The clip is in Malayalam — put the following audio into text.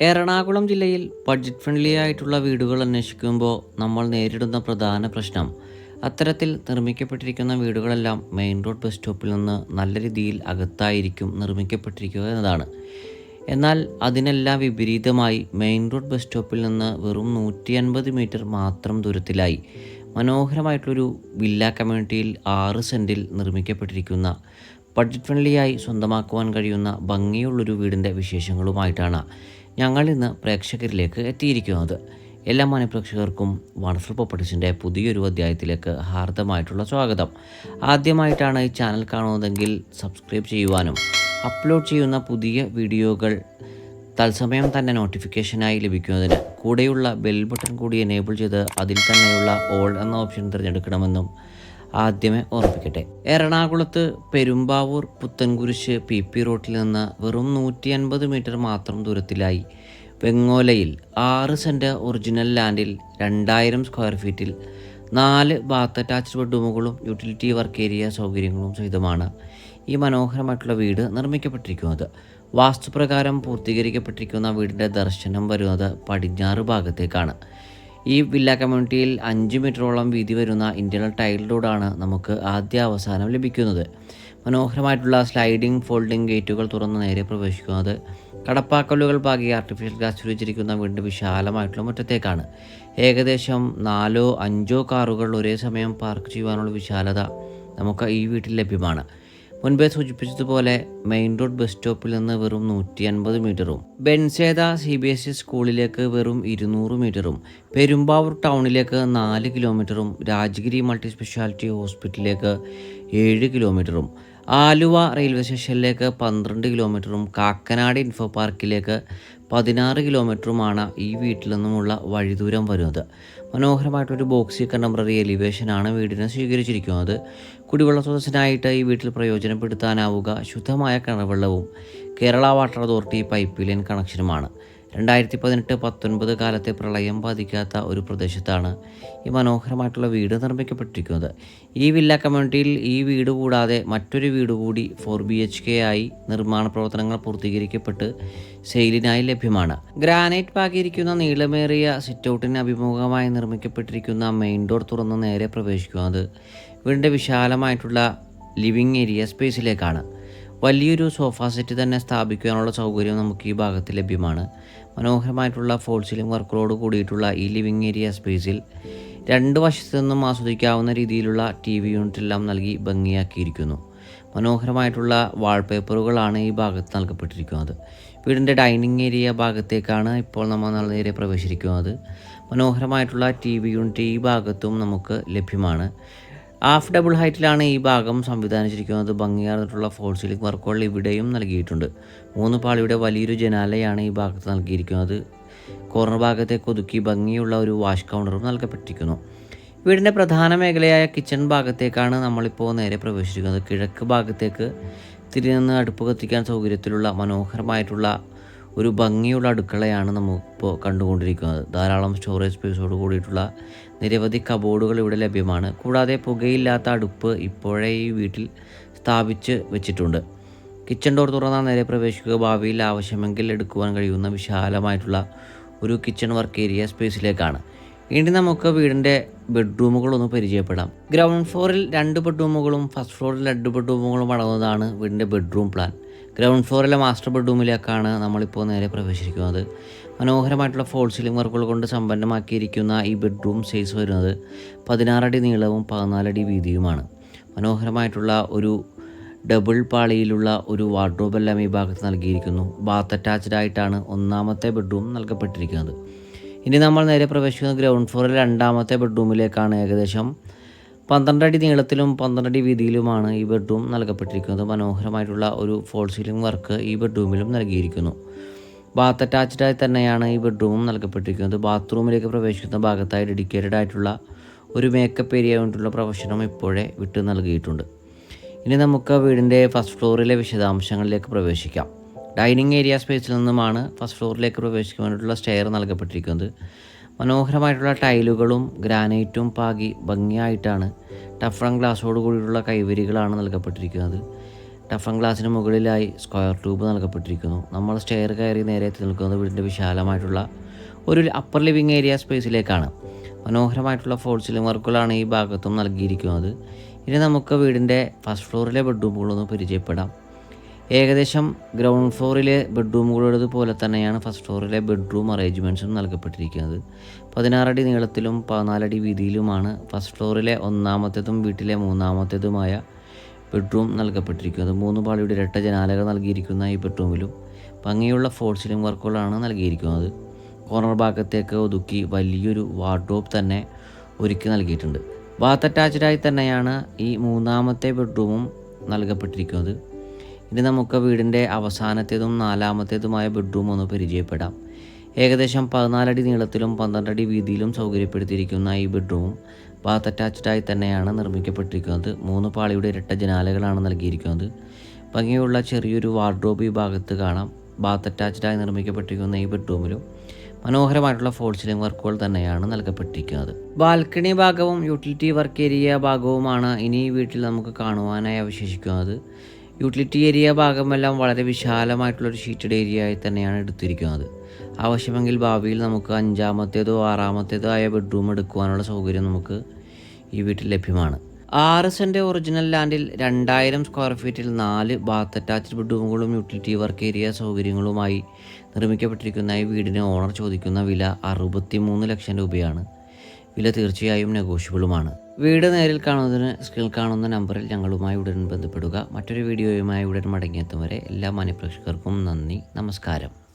എറണാകുളം ജില്ലയിൽ ബഡ്ജറ്റ് ഫ്രണ്ട്ലി ആയിട്ടുള്ള വീടുകൾ അന്വേഷിക്കുമ്പോൾ നമ്മൾ നേരിടുന്ന പ്രധാന പ്രശ്നം അത്തരത്തിൽ നിർമ്മിക്കപ്പെട്ടിരിക്കുന്ന വീടുകളെല്ലാം മെയിൻ റോഡ് ബസ് സ്റ്റോപ്പിൽ നിന്ന് നല്ല രീതിയിൽ അകത്തായിരിക്കും നിർമ്മിക്കപ്പെട്ടിരിക്കുക എന്നതാണ്. എന്നാൽ അതിനെല്ലാം വിപരീതമായി മെയിൻ റോഡ് ബസ് സ്റ്റോപ്പിൽ നിന്ന് വെറും നൂറ്റി അൻപത് മീറ്റർ മാത്രം ദൂരത്തിലായി മനോഹരമായിട്ടൊരു വില്ല കമ്മ്യൂണിറ്റിയിൽ ആറ് സെന്റിൽ നിർമ്മിക്കപ്പെട്ടിരിക്കുന്ന ബഡ്ജറ്റ് ഫ്രണ്ട്ലിയായി സ്വന്തമാക്കുവാൻ കഴിയുന്ന ഭംഗിയുള്ളൊരു വീടിന്റെ വിശേഷങ്ങളുമായിട്ടാണ്. ഞങ്ങൾ ഇന്ന് പ്രേക്ഷകരിലേക്ക് എത്തിയിരിക്കുന്നത് എല്ലാ മാന്യപ്രേക്ഷകർക്കും വണ്ടർഫുൾ പോപ്പർട്ടീസിന്റെ പുതിയൊരു അധ്യായത്തിലേക്ക് ഹാർദമായിട്ടുള്ള സ്വാഗതം. ആദ്യമായിട്ടാണ് ഈ ചാനൽ കാണുന്നതെങ്കിൽ സബ്സ്ക്രൈബ് ചെയ്യുവാനും അപ്ലോഡ് ചെയ്യുന്ന പുതിയ വീഡിയോകൾ തത്സമയം തന്നെ നോട്ടിഫിക്കേഷനായി ലഭിക്കുന്നതിന് കൂടെയുള്ള ബെൽ ബട്ടൺ കൂടി എനേബിൾ ചെയ്ത് അതിൽ തന്നെയുള്ള ഓൾ എന്ന ഓപ്ഷൻ തിരഞ്ഞെടുക്കണമെന്നും ആദ്യമേ ഓർപ്പിക്കട്ടെ എറണാകുളത്ത് പെരുമ്പാവൂർ പുത്തൻകുരിശ് പി പി റോട്ടിൽ നിന്ന് വെറും നൂറ്റി അൻപത് മീറ്റർ മാത്രം ദൂരത്തിലായി. വെങ്ങോലയിൽ ആറ് സെന്റ് ഒറിജിനൽ ലാൻഡിൽ രണ്ടായിരം സ്ക്വയർ ഫീറ്റിൽ നാല് ബാത്ത് അറ്റാച്ച്ഡ് ബെഡ്റൂമുകളും യൂട്ടിലിറ്റി വർക്ക് ഏരിയ സൗകര്യങ്ങളും സഹിതമാണ് ഈ മനോഹരമായിട്ടുള്ള വീട് നിർമ്മിക്കപ്പെട്ടിരിക്കുന്നത്. വാസ്തുപ്രകാരം പൂർത്തീകരിക്കപ്പെട്ടിരിക്കുന്ന വീടിന്റെ ദർശനം വരുന്നത് പടിഞ്ഞാറ് ഭാഗത്തേക്കാണ്. ഈ വില്ല കമ്മ്യൂണിറ്റിയിൽ അഞ്ച് മീറ്ററോളം വീതി വരുന്ന ഇന്റർണൽ ടൈൽ റോഡാണ് നമുക്ക് ആദ്യ അവസാനം ലഭിക്കുന്നത്. മനോഹരമായിട്ടുള്ള സ്ലൈഡിംഗ് ഫോൾഡിംഗ് ഗേറ്റുകൾ തുറന്ന് നേരെ പ്രവേശിക്കുന്നത് കടപ്പാക്കല്ലുകൾ പാകി ആർട്ടിഫിഷ്യൽ ഗ്ലാസ് വെച്ചിരിക്കുന്ന വീണ്ടും വിശാലമായിട്ടുള്ള മുറ്റത്തേക്കാണ്. ഏകദേശം നാലോ അഞ്ചോ കാറുകൾ ഒരേ സമയം പാർക്ക് ചെയ്യുവാനുള്ള വിശാലത നമുക്ക് ഈ വീട്ടിൽ ലഭ്യമാണ്. മുൻപേ സൂചിപ്പിച്ചതുപോലെ മെയിൻ റോഡ് ബസ് സ്റ്റോപ്പിൽ നിന്ന് വെറും നൂറ്റി അൻപത് മീറ്ററും ബെൻസേദ സി ബി എസ് ഇ സ്കൂളിലേക്ക് വെറും ഇരുന്നൂറ് മീറ്ററും പെരുമ്പാവൂർ ടൗണിലേക്ക് നാല് കിലോമീറ്ററും രാജഗിരി മൾട്ടി സ്പെഷ്യാലിറ്റി ഹോസ്പിറ്റലിലേക്ക് ഏഴ് കിലോമീറ്ററും ആലുവ റെയിൽവേ സ്റ്റേഷനിലേക്ക് പന്ത്രണ്ട് കിലോമീറ്ററും കാക്കനാട് ഇൻഫോ പാർക്കിലേക്ക് പതിനാറ് കിലോമീറ്ററുമാണ് ഈ വീട്ടിൽ നിന്നുമുള്ള വഴിദൂരം വരുന്നത്. മനോഹരമായിട്ടൊരു ബോക്സി കണ്ടംപററി എലിവേഷനാണ് വീടിനെ സ്വീകരിച്ചിരിക്കുന്നത്. കുടിവെള്ള സ്രോതസ്സിനായിട്ട് ഈ വീട്ടിൽ പ്രയോജനപ്പെടുത്താനാവുക ശുദ്ധമായ കിണർവെള്ളവും Kerala water authority pipe line കണക്ഷനുമാണ്. രണ്ടായിരത്തി പതിനെട്ട് പത്തൊൻപത് കാലത്തെ പ്രളയം ബാധിക്കാത്ത ഒരു പ്രദേശത്താണ് ഈ മനോഹരമായിട്ടുള്ള വീട് നിർമ്മിക്കപ്പെട്ടിരിക്കുന്നത്. ഈ വില്ല കമ്മ്യൂണിറ്റിയിൽ ഈ വീട് കൂടാതെ മറ്റൊരു വീട് കൂടി ഫോർ ബി എച്ച് കെ ആയി നിർമ്മാണ പ്രവർത്തനങ്ങൾ പൂർത്തീകരിക്കപ്പെട്ട് സെയിലിനായി ലഭ്യമാണ്. ഗ്രാനൈറ്റ് പാകിയിരിക്കുന്ന നീളമേറിയ സിറ്റൗട്ടിന് അഭിമുഖമായി നിർമ്മിക്കപ്പെട്ടിരിക്കുന്ന മെയിൻ ഡോർ തുറന്ന് നേരെ പ്രവേശിക്കുന്നത് വീടിന്റെ വിശാലമായിട്ടുള്ള ലിവിങ് ഏരിയ സ്പേസിലേക്കാണ്. വലിയൊരു സോഫ സെറ്റ് തന്നെ സ്ഥാപിക്കുവാനുള്ള സൗകര്യം നമുക്ക് ഈ ഭാഗത്ത് ലഭ്യമാണ്. മനോഹരമായിട്ടുള്ള ഫോൾ സീലിംഗ് കൂടിയിട്ടുള്ള ഈ ലിവിങ് ഏരിയ സ്പേസിൽ രണ്ട് വശത്തു നിന്നും ആസ്വദിക്കാവുന്ന രീതിയിലുള്ള ടി വി യൂണിറ്റ് എല്ലാം നൽകി ഭംഗിയാക്കിയിരിക്കുന്നു. മനോഹരമായിട്ടുള്ള വാൾപേപ്പറുകളാണ് ഈ ഭാഗത്ത് നൽകപ്പെട്ടിരിക്കുന്നത്. വീടിന്റെ ഡൈനിങ് ഏരിയ ഭാഗത്തേക്കാണ് ഇപ്പോൾ നമ്മൾ നേരെ പ്രവേശിക്കുന്നത് മനോഹരമായിട്ടുള്ള ടി വി യൂണിറ്റ് ഈ ഭാഗത്തും നമുക്ക് ലഭ്യമാണ്. ഹാഫ് ഡബിൾ ഹൈറ്റിലാണ് ഈ ഭാഗം സംവിധാനിച്ചിരിക്കുന്നത്. ഭംഗിയാർന്നിട്ടുള്ള ഫോൾ സീലിംഗ് വർക്കുകൾ ഇവിടെയും നൽകിയിട്ടുണ്ട്. മൂന്ന് പാളിയുടെ വലിയൊരു ജനാലയാണ് ഈ ഭാഗത്ത് നൽകിയിരിക്കുന്നത്. കോർണർ ഭാഗത്തെ കൊതുക്കി ഭംഗിയുള്ള ഒരു വാഷ് കൗണ്ടറും നൽകപ്പെട്ടിരിക്കുന്നു. വീടിന്റെ പ്രധാന മേഖലയായ കിച്ചൺ ഭാഗത്തേക്കാണ് നമ്മളിപ്പോൾ നേരെ പ്രവേശിക്കുന്നത് കിഴക്ക് ഭാഗത്തേക്ക് തിരിഞ്ഞ് അടുപ്പ് കത്തിക്കാൻ സൗകര്യത്തിലുള്ള മനോഹരമായിട്ടുള്ള ഒരു ഭംഗിയുള്ള അടുക്കളയാണ് നമുക്കിപ്പോൾ കണ്ടുകൊണ്ടിരിക്കുന്നത്. ധാരാളം സ്റ്റോറേജ് സ്പേസോട് കൂടിയിട്ടുള്ള നിരവധി കബോർഡുകൾ ഇവിടെ ലഭ്യമാണ്. കൂടാതെ പുകയില്ലാത്ത അടുപ്പ് ഇപ്പോഴേ ഈ വീട്ടിൽ സ്ഥാപിച്ച് വെച്ചിട്ടുണ്ട്. കിച്ചൺ ഡോർ തുറന്നാൽ നേരെ പ്രവേശിക്കുക ഭാവിയിൽ ആവശ്യമെങ്കിൽ എടുക്കുവാൻ കഴിയുന്ന വിശാലമായിട്ടുള്ള ഒരു കിച്ചൺ വർക്ക് ഏരിയ സ്പേസിലേക്കാണ് ഇനി നമുക്ക് വീടിന്റെ ബെഡ്റൂമുകളൊന്ന് പരിചയപ്പെടാം. ഗ്രൗണ്ട് ഫ്ലോറിൽ രണ്ട് ബെഡ്റൂമുകളും ഫസ്റ്റ് ഫ്ലോറിൽ രണ്ട് ബെഡ്റൂമുകളും അടങ്ങുന്നതാണ് വീടിന്റെ ബെഡ്റൂം പ്ലാൻ ഗ്രൗണ്ട് ഫ്ലോറിലെ മാസ്റ്റർ ബെഡ്റൂമിലേക്കാണ് നമ്മളിപ്പോൾ നേരെ പ്രവേശിക്കുന്നത് മനോഹരമായിട്ടുള്ള ഫോൾ സീലിംഗ് വർക്കുകൾ കൊണ്ട് സമ്പന്നമാക്കിയിരിക്കുന്ന ഈ ബെഡ്റൂം സൈസ് വരുന്നത് പതിനാറടി നീളവും പതിനാലടി വീതിയുമാണ്. മനോഹരമായിട്ടുള്ള ഒരു ഡബിൾ പാളിയിലുള്ള ഒരു വാർഡ്രോബെല്ലാം ഈ ഭാഗത്ത് നൽകിയിരിക്കുന്നു. ബാത്ത് അറ്റാച്ച്ഡ് ആയിട്ടാണ് ഒന്നാമത്തെ ബെഡ്റൂം നൽകപ്പെട്ടിരിക്കുന്നത്. ഇനി നമ്മൾ നേരെ പ്രവേശിക്കുന്ന ഗ്രൗണ്ട് ഫ്ലോറിൽ രണ്ടാമത്തെ ബെഡ്റൂമിലേക്കാണ് ഏകദേശം പന്ത്രണ്ടടി നീളത്തിലും പന്ത്രണ്ടടി വീതിയിലുമാണ് ഈ ബെഡ്റൂം നൽകപ്പെട്ടിരിക്കുന്നത്. മനോഹരമായിട്ടുള്ള ഒരു ഫോൾ സീലിംഗ് വർക്ക് ഈ ബെഡ്റൂമിലും നൽകിയിരിക്കുന്നു. ബാത്ത് അറ്റാച്ച്ഡായി തന്നെയാണ് ഈ ബെഡ്റൂമും നൽകപ്പെട്ടിരിക്കുന്നത്. ബാത്റൂമിലേക്ക് പ്രവേശിക്കുന്ന ഭാഗത്തായി ഡെഡിക്കേറ്റഡ് ആയിട്ടുള്ള ഒരു മേക്കപ്പ് ഏരിയ കൊണ്ടുള്ള പ്രൊഫഷനും ഇപ്പോഴേ വിട്ടു നൽകിയിട്ടുണ്ട്. ഇനി നമുക്ക് വീടിന്റെ ഫസ്റ്റ് ഫ്ലോറിലെ വിശദാംശങ്ങളിലേക്ക് പ്രവേശിക്കാം. ഡൈനിങ് ഏരിയ സ്പേസിൽ നിന്നുമാണ് ഫസ്റ്റ് ഫ്ലോറിലേക്ക് പ്രവേശിക്കുവാനായിട്ടുള്ള സ്റ്റെയർ നൽകപ്പെട്ടിരിക്കുന്നത്. മനോഹരമായിട്ടുള്ള ടൈലുകളും ഗ്രാനൈറ്റും പാകി ഭംഗിയായിട്ടാണ് ടഫ്രം ഗ്ലാസ്സോട് കൂടിയിട്ടുള്ള കൈവരികളാണ് നൽകപ്പെട്ടിരിക്കുന്നത്. ടഫൻ ഗ്ലാസിന് മുകളിലായി സ്ക്വയർ ട്യൂബ് നൽകപ്പെട്ടിരിക്കുന്നു. നമ്മൾ സ്റ്റെയർ കയറി നേരെ എത്തി നിൽക്കുന്നത് വീടിന്റെ വിശാലമായിട്ടുള്ള ഒരു അപ്പർ ലിവിങ് ഏരിയ സ്പേസിലേക്കാണ് മനോഹരമായിട്ടുള്ള ഫോൾ സീലിംഗ് വർക്കുകളാണ് ഈ ഭാഗത്തും നൽകിയിരിക്കുന്നത്. ഇനി നമുക്ക് വീടിന്റെ ഫസ്റ്റ് ഫ്ലോറിലെ ബെഡ്റൂമുകളൊന്ന് പരിചയപ്പെടാം. ഏകദേശം ഗ്രൗണ്ട് ഫ്ലോറിലെ ബെഡ്റൂമുകളുടേതുപോലെ തന്നെയാണ് ഫസ്റ്റ് ഫ്ലോറിലെ ബെഡ്റൂം അറേഞ്ച്മെന്റ്സും നൽകപ്പെട്ടിരിക്കുന്നത്. പതിനാറടി നീളത്തിലും പതിനാലടി വീതിയിലുമാണ് ഫസ്റ്റ് ഫ്ലോറിലെ ഒന്നാമത്തേതും വീട്ടിലെ മൂന്നാമത്തേതുമായ ബെഡ്റൂം നൽകപ്പെട്ടിരിക്കുന്നത്. മൂന്ന് പാളിയുടെ ഇരട്ട ജനാലകൾ നൽകിയിരിക്കുന്ന ഈ ബെഡ്റൂമിലും ഭംഗിയുള്ള ഫോൾ സീലിംഗ് വർക്കുകളാണ് നൽകിയിരിക്കുന്നത്. കോർണർ ഭാഗത്തേക്ക് ഒതുക്കി വലിയൊരു വാർഡ്രോബ് തന്നെ ഒരുക്കി നൽകിയിട്ടുണ്ട്. ബാത്ത് അറ്റാച്ച്ഡായി തന്നെയാണ് ഈ മൂന്നാമത്തെ ബെഡ്റൂമും നൽകപ്പെട്ടിരിക്കുന്നത്. ഇനി നമുക്ക് വീടിന്റെ അവസാനത്തേതും നാലാമത്തേതുമായ ബെഡ്റൂം ഒന്ന് പരിചയപ്പെടാം. ഏകദേശം പതിനാലടി നീളത്തിലും പന്ത്രണ്ടടി വീതിയിലും സൗകര്യപ്പെടുത്തിയിരിക്കുന്ന ഈ ബെഡ്റൂം ബാത്ത് അറ്റാച്ച്ഡായി തന്നെയാണ് നിർമ്മിക്കപ്പെട്ടിരിക്കുന്നത്. മൂന്ന് പാളിയുടെ ഇരട്ട ജനാലകളാണ് നൽകിയിരിക്കുന്നത്. ഭംഗിയുള്ള ചെറിയൊരു വാർഡ്രോബ് ഈ ഭാഗത്ത് കാണാം. ബാത്ത് അറ്റാച്ച്ഡായി നിർമ്മിക്കപ്പെട്ടിരിക്കുന്ന ഈ ബെഡ്റൂമിലും മനോഹരമായിട്ടുള്ള ഫോൾ സീലിംഗ് വർക്കുകൾ തന്നെയാണ് നൽകപ്പെട്ടിരിക്കുന്നത്. ബാൽക്കണി ഭാഗവും യൂട്ടിലിറ്റി വർക്ക് ഏരിയ ഭാഗവുമാണ് ഇനി വീട്ടിൽ നമുക്ക് കാണുവാനായി അവശേഷിക്കുന്നത്. യൂട്ടിലിറ്റി ഏരിയ ഭാഗമെല്ലാം വളരെ വിശാലമായിട്ടുള്ളൊരു ഷീറ്റഡ് ഏരിയ ആയി തന്നെയാണ് എടുത്തിരിക്കുന്നത്. ആവശ്യമെങ്കിൽ ഭാവിയിൽ നമുക്ക് അഞ്ചാമത്തേതോ ആറാമത്തേതോ ആയ ബെഡ്റൂം എടുക്കുവാനുള്ള സൗകര്യം നമുക്ക് ഈ വീട്ടിൽ ലഭ്യമാണ്. ആർ എസ് എന്റെ ഒറിജിനൽ ലാൻഡിൽ രണ്ടായിരം സ്ക്വയർ ഫീറ്റിൽ നാല് ബാത്ത് അറ്റാച്ച്ഡ് ബെഡ്റൂമുകളും യൂട്ടിലിറ്റി വർക്ക് ഏരിയ സൗകര്യങ്ങളുമായി നിർമ്മിക്കപ്പെട്ടിരിക്കുന്ന ഈ വീടിന് ഓണർ ചോദിക്കുന്ന വില അറുപത്തി മൂന്ന് ലക്ഷം രൂപയാണ്. വില തീർച്ചയായും നെഗോഷ്യബിളുമാണ്. വീട് നേരിൽ കാണുന്നതിന് സ്ക്രീനിൽ കാണുന്ന നമ്പറിൽ ഞങ്ങളുമായി ഉടൻ ബന്ധപ്പെടുക. മറ്റൊരു വീഡിയോയുമായി ഉടൻ മടങ്ങിയെത്തും വരെ എല്ലാ മാന്യപ്രേക്ഷകർക്കും നന്ദി നമസ്കാരം.